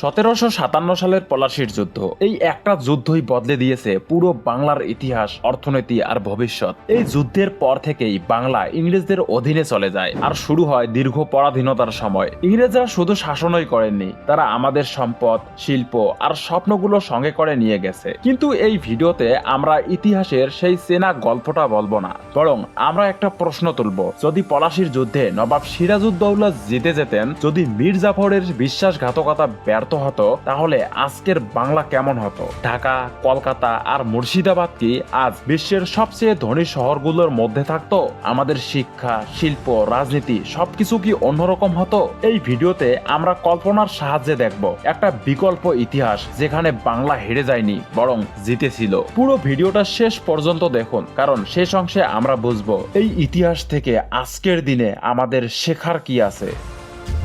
সতেরোশো সাতান্ন সালের পলাশির যুদ্ধ। এই একটা যুদ্ধই বদলে দিয়েছে পুরো বাংলার ইতিহাস, অর্থনীতি আর ভবিষ্যৎ। এই যুদ্ধের পর থেকেই বাংলা ইংরেজদের অধীনে চলে যায় আর শুরু হয় দীর্ঘ পরাধীনতার সময়। ইংরেজরা শুধু শাসনই করেননি, তারা আমাদের সম্পদ, শিল্প আর স্বপ্নগুলো সঙ্গে করে নিয়ে গেছে। কিন্তু এই ভিডিওতে আমরা ইতিহাসের সেই চেনা গল্পটা বলব না, বরং আমরা একটা প্রশ্ন তুলব। যদি পলাশির যুদ্ধে নবাব সিরাজউদ্দৌলা জিতে যেতেন, যদি মীর জাফরের বিশ্বাসঘাতকতা ব্যর্থ হতো, তাহলে আজকের বাংলা কেমন হতো? ঢাকা, কলকাতা আর মুর্শিদাবাদ কি আজ বিশ্বের সবচেয়ে ধনী শহরগুলোর মধ্যে থাকতো? আমাদের শিক্ষা, শিল্প, রাজনীতি সবকিছু কি অন্যরকম হতো? এই ভিডিওতে আমরা কল্পনার সাহায্যে দেখব। একটা বিকল্প ইতিহাস যেখানে বাংলা হেরে যায়নি, বরং জিতেছিল। পুরো ভিডিওটা শেষ পর্যন্ত দেখুন, কারণ শেষ অংশে আমরা বুঝব, এই ইতিহাস থেকে আজকের দিনে আমাদের শেখার কি আছে।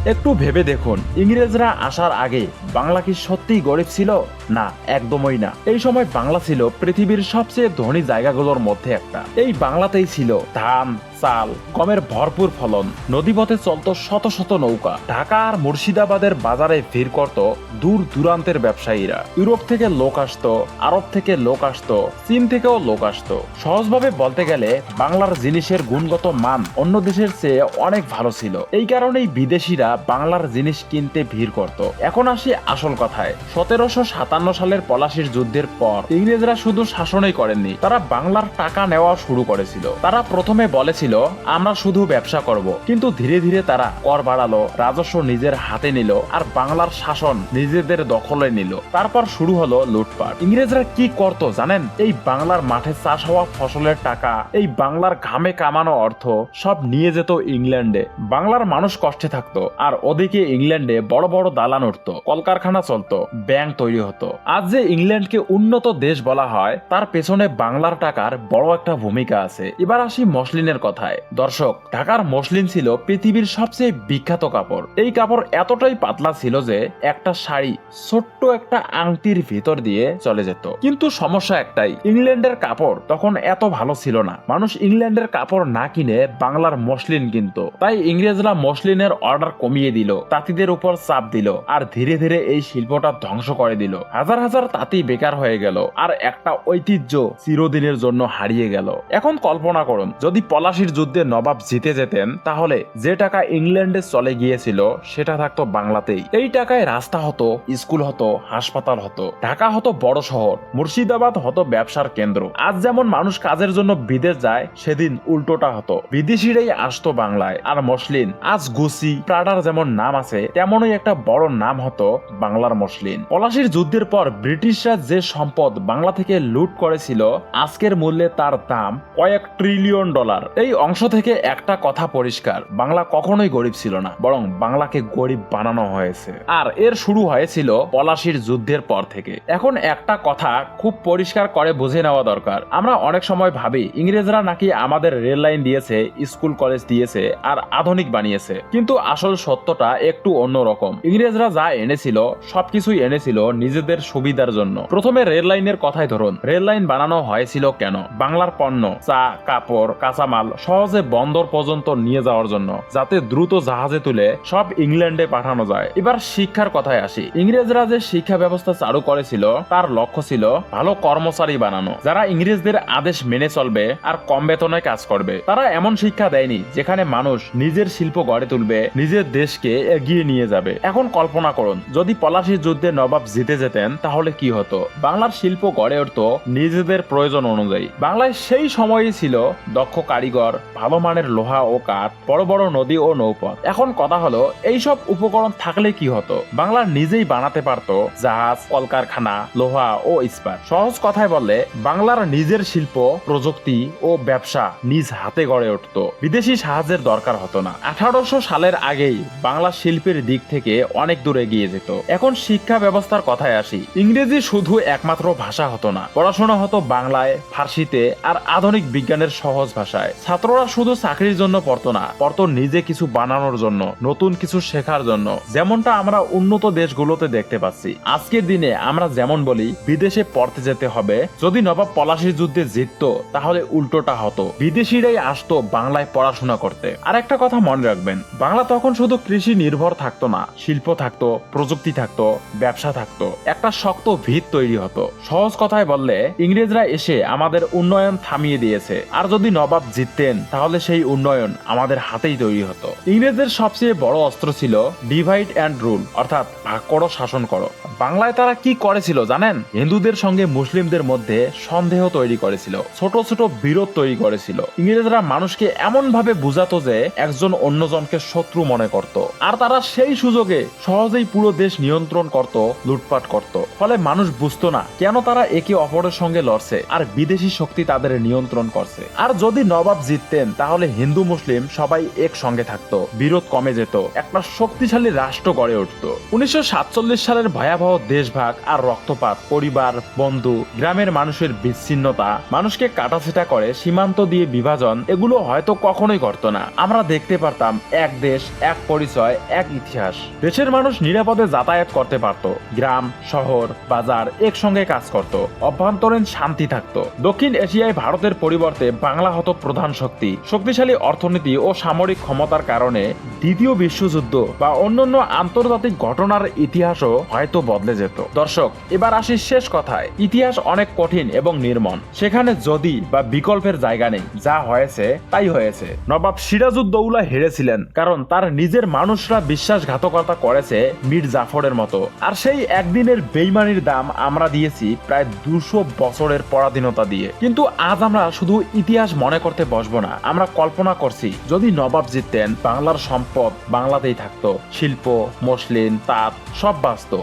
একটু ভেবে দেখুন, ইংরেজরা আসার আগে বাংলা কি সত্যিই গরিব ছিল? না, একদমই না। এই সময় বাংলা ছিল পৃথিবীর সবচেয়ে ধনী জায়গাগুলোর মধ্যে একটা। এই বাংলাতেই ছিল ধান, চাল, গমের ভরপুর ফলন। নদীপথে চলতো শত শত নৌকা। ঢাকা আর মুর্শিদাবাদের বাজারে ভিড় করত দূর দূরান্তের ব্যবসায়ীরা। ইউরোপ থেকে লোক আসতো, আরব থেকে লোক আসতো, চীন থেকেও লোক আসতো। সহজভাবে বলতে গেলে, বাংলার জিনিসের গুণগত মান অন্য দেশের চেয়ে অনেক ভালো ছিল। এই কারণেই বিদেশিরা বাংলার জিনিস কিনতে ভিড় করত। এখন আসি আসল কথায়। সতেরোশো সাতান্ন সালের পলাশির যুদ্ধের পর ইংরেজরা শুধু শাসনই করেননি, তারা বাংলার টাকা নেওয়া শুরু করেছিল। তারা প্রথমে বলেছিল, আমরা শুধু ব্যবসা করব। কিন্তু ধীরে ধীরে তারা কর বাড়ালো, রাজস্ব নিজের হাতে নিল আর বাংলার শাসন নিজেদের দখলে নিল। তারপর শুরু হলো লুটপাট। ইংরেজরা কি করত জানেন? এই বাংলার মাঠে চাষ হওয়া ফসলের টাকা, এই বাংলার ঘামে কামানো অর্থ সব নিয়ে যেত ইংল্যান্ডে। বাংলার মানুষ কষ্টে থাকতো। আর ওদিকে ইংল্যান্ডে বড় বড় দালান উঠতো, কলকারখানা চলতো, ব্যাংক তৈরি হতো। আজ যে ইংল্যান্ডকে উন্নত দেশ বলা হয়, তার পেছনে বাংলার টাকার বড় একটা ভূমিকা আছে। এবার আসি মসলিনের কথায়। দর্শক, ঢাকার মসলিন ছিল পৃথিবীর সবচেয়ে বিখ্যাত কাপড়। এই কাপড় এতটাই পাতলা ছিল যে একটা শাড়ি ছোট্ট একটা আংটির ভিতর দিয়ে চলে যেত। কিন্তু সমস্যা একটাই, ইংল্যান্ডের কাপড় তখন এত ভালো ছিল না। মানুষ ইংল্যান্ডের কাপড় না কিনে বাংলার মসলিন কিনতো। তাই ইংরেজরা মসলিনের অর্ডার কমিয়ে দিল, তাঁতিদের উপর চাপ দিল, আর ধীরে ধীরে এই শিল্পটা ধ্বংস করে দিল। হাজার হাজার তাঁতি বেকার হয়ে গেল, আর একটা ঐতিহ্য চিরদিনের জন্য হারিয়ে গেল। এখন কল্পনা করুন, যদি পলাশির যুদ্ধে নবাব জিতে যেতেন, তাহলে যে টাকা ইংল্যান্ডে চলে গিয়েছিল, সেটা থাকতো বাংলাতেই। এই টাকায় রাস্তা হতো, স্কুল হতো, হাসপাতাল হতো, ঢাকা হতো বড় শহর, মুর্শিদাবাদ হতো ব্যবসার কেন্দ্র। আজ যেমন মানুষ কাজের জন্য বিদেশ যায়, সেদিন উল্টোটা হতো। বিদেশিরাই আসতো বাংলায়, আর মসলিন, আজ গুসি প্রাডার যেমন নাম আছে, তেমনই একটা বড় নাম হতো বাংলার মসলিন। পলাশির যুদ্ধের পর ব্রিটিশরা যে সম্পদ বাংলা থেকে লুট করেছিল, আজকের মূল্যে তার দাম কয়েক ট্রিলিয়ন ডলার। এই অংশ থেকে একটা কথা পরিষ্কার, বাংলা কখনোই গরিব ছিল না, বরং বাংলাকে গরিব বানানো হয়েছে। আর এর শুরু হয়েছিল পলাশির যুদ্ধের পর থেকে। এখন একটা কথা খুব পরিষ্কার করে বুঝে নেওয়া দরকার। আমরা অনেক সময় ভাবি, ইংরেজরা নাকি আমাদের রেল লাইন দিয়েছে, স্কুল কলেজ দিয়েছে, আর আধুনিক বানিয়েছে। কিন্তু আসল সত্যটা একটু অন্যরকম। ইংরেজরা যা এনেছিল, সবকিছুই এনেছিল নিজেদের সুবিধার জন্য। প্রথমে রেল লাইনের কথাই ধরুন। রেল লাইন বানানো হয়েছিল কেন? বাংলার পণ্য, চা, কাপড়, কাঁচামাল সহজে বন্দর পর্যন্ত নিয়ে যাওয়ার জন্য, যাতে দ্রুত জাহাজে তুলে সব ইংল্যান্ডে পাঠানো যায়। এবার শিক্ষার কথায় আসি। ইংরেজরা যে শিক্ষা ব্যবস্থা চালু করেছিল, তার লক্ষ্য ছিল ভালো কর্মচারী বানানো। যারা ইংরেজদের আদেশ মেনে চলবে আর কম বেতনে কাজ করবে, তারা এমন শিক্ষা দেয়নি যেখানে মানুষ নিজের শিল্প গড়ে তুলবে, নিজের দেশকে এগিয়ে নিয়ে যাবে। এখন কল্পনা করুন, যদি পলাশির যুদ্ধে নবাব জিতে যেতেন, তাহলে কি হতো? বাংলার শিল্প গড়ে উঠতো নিজেদের প্রয়োজন অনুযায়ী। বাংলায় সেই সময়ই ছিল দক্ষ কারিগর, ভালো মানের লোহা ও কাঠ, বড় বড় নদী ও নৌপথ। এখন কথা হলো, এইসব উপকরণ থাকলে কি হতো? বাংলা নিজেই বানাতে পারতো জাহাজ, কলকারখানা, লোহা ও ইস্পাত। সহজ কথায় বললে, বাংলার নিজের শিল্প, প্রযুক্তি ও ব্যবসা নিজ হাতে গড়ে উঠতো। বিদেশি সাহায্যের দরকার হতো না। আঠারোশো সালের আগেই বাংলা শিল্পের দিক থেকে অনেক দূরে এগিয়ে যেত। এখন শিক্ষা ব্যবস্থার কথায় আসি, ইংরেজি শুধু একমাত্র ভাষা হতো না। পড়াশোনা হতো বাংলায়, ফার্সিতে আর আধুনিক বিজ্ঞানের সহজ ভাষায়। ছাত্ররা শুধু চাকরির জন্য পড়তো না, পড়তো নিজে কিছু বানানোর জন্য, নতুন কিছু শেখার জন্য। যেমনটা আমরা উন্নত দেশগুলোতে দেখতে পাচ্ছি। আজকের দিনে আমরা যেমন বলি, বিদেশে পড়তে যেতে হবে। যদি নবাব পলাশির যুদ্ধে জিততো, তাহলে উল্টোটা হতো। বিদেশিরাই আসতো বাংলায় পড়াশোনা করতে। আর একটা কথা মনে রাখবেন, বাংলা তখন শুধু কৃষি নির্ভর থাকতো না, শিল্প থাকতো, প্রযুক্তি থাকতো, ব্যবসা থাকতো। একটা শক্ত ভিত তৈরি হতো। সহজ কথায় বললে, ইংরেজরা এসে আমাদের উন্নয়ন থামিয়ে দিয়েছে। আর যদি নবাব জিততেন, তাহলে সেই উন্নয়ন আমাদের হাতেই তৈরি হতো। ইংরেজদের সবচেয়ে বড় অস্ত্র ছিল ডিভাইড অ্যান্ড রুল অর্থাৎ ভাগ করো, শাসন করো। বাংলায় তারা কি করেছিল জানেন? হিন্দুদের সঙ্গে মুসলিমদের মধ্যে সন্দেহ তৈরি করেছিল, ছোট ছোট বিরোধ তৈরি করেছিল। ইংরেজরা মানুষকে এমন ভাবে বুঝাতো যে একজন অন্যজনকে শত্রু মনে করত। আর তারা সেই সুযোগে সহজেই পুরো দেশ নিয়ন্ত্রণ করত, লুটপাট করত। ফলে মানুষ বুঝতো না কেন তারা একে অপরের সঙ্গে লড়ছে আর বিদেশি শক্তি তাদের নিয়ন্ত্রণ করছে। আর যদি নবাব জিততেন, তাহলে হিন্দু মুসলিম সবাই একসঙ্গে থাকতো, বিরোধ কমে যেত, একটা শক্তিশালী রাষ্ট্র গড়ে উঠত। উনিশশো সাতচল্লিশ সালের ভয়াবহ দেশভাগ আর রক্তপাত, পরিবার, বন্ধু, গ্রামের মানুষের বিচ্ছিন্নতা, মানুষকে কাটাছেটা করে, সীমান্ত দিয়ে বিভাজন, এগুলো হয়তো কখনোই করতো না। আমরা দেখতে পারতাম এক দেশ, এক পরিচয়, এক ইতিহাস। দেশের মানুষ নিরাপদে যাতায়াত করতে পারত। গ্রাম, শহর, বাজার একসঙ্গে কাজ করত। অভ্যন্তরীণ শান্তি থাকতো। দক্ষিণ এশিয়ায় ভারতের পরিবর্তে বাংলা হতো প্রধান শক্তি। শক্তিশালী অর্থনীতি ও সামরিক ক্ষমতার কারণে দ্বিতীয় বিশ্বযুদ্ধ বা অন্যান্য আন্তর্জাতিক ঘটনার ইতিহাসও হয়তো বদলে যেত। দর্শক, এবার আসি শেষ কথায়। ইতিহাস অনেক কঠিন এবং নির্মম। সেখানে যদি বা বিকল্পের জায়গা নেই, যা হয়েছে, তাই হয়েছে। নবাব সিরাজউদ্দৌলা হেরেছিলেন, কারণ তার নিজের মানুষরা বিশ্বাসঘাতকতা করেছে মীর জাফরের মতো। আর সেই একদিনের বেইমানির দাম আমরা দিয়েছি প্রায় দুশো বছরের পরাধীনতা দিয়ে। কিন্তু আজ আমরা শুধু ইতিহাস মনে করতে বসবো না, আমরা কল্পনা করছি, যদি নবাব জিততেন, বাংলার সম্পদ বাংলাতেই থাকতো। শিল্প, মসলিন, তাঁত, সব বাঁচত।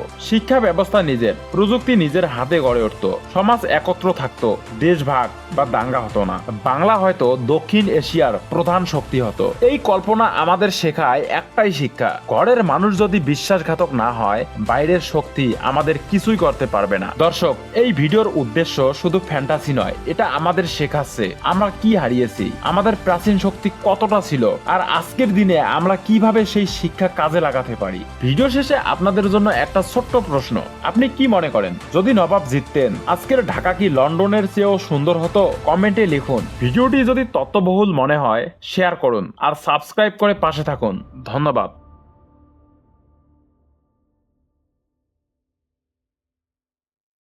শিক্ষা ব্যবস্থা নিজের প্রযুক্তি নিজের হাতে গড়ে উঠতো। সমাজ একত্র থাকতো দেশ ভাগ বা দাঙ্গা হতো না। বাংলা হয়তো দক্ষিণ এশিয়ার প্রধান শক্তি হতো। এই কল্পনা আমাদের শেখায় একটাই শিক্ষা, ঘরের মানুষ যদি বিশ্বাসঘাতক না হয়, বাইরের শক্তি আমাদের কিছুই করতে পারবে না। দর্শক, এই ভিডিওর উদ্দেশ্য শুধু ফ্যান্টাসি নয়, এটা আমাদের শেখাচ্ছে, আমরা কি হারিয়েছি, আমাদের প্রাচীন শক্তি কতটা ছিল, আর আজকের দিনে আমরা কীভাবে সেই শিক্ষা কাজে লাগাতে পারি। ভিডিও শেষে আপনাদের জন্য একটা ছোট্ট প্রশ্ন, আপনি কি মনে করেন? যদি নবাব জিততেন, আজকের ঢাকা কি লন্ডনের চেয়েও সুন্দর হতো? কমেন্টে লিখুন। ভিডিওটি যদি তত্ত্ববহুল মনে হয়, শেয়ার করুন আর সাবস্ক্রাইব করে পাশে থাকুন। ধন্যবাদ।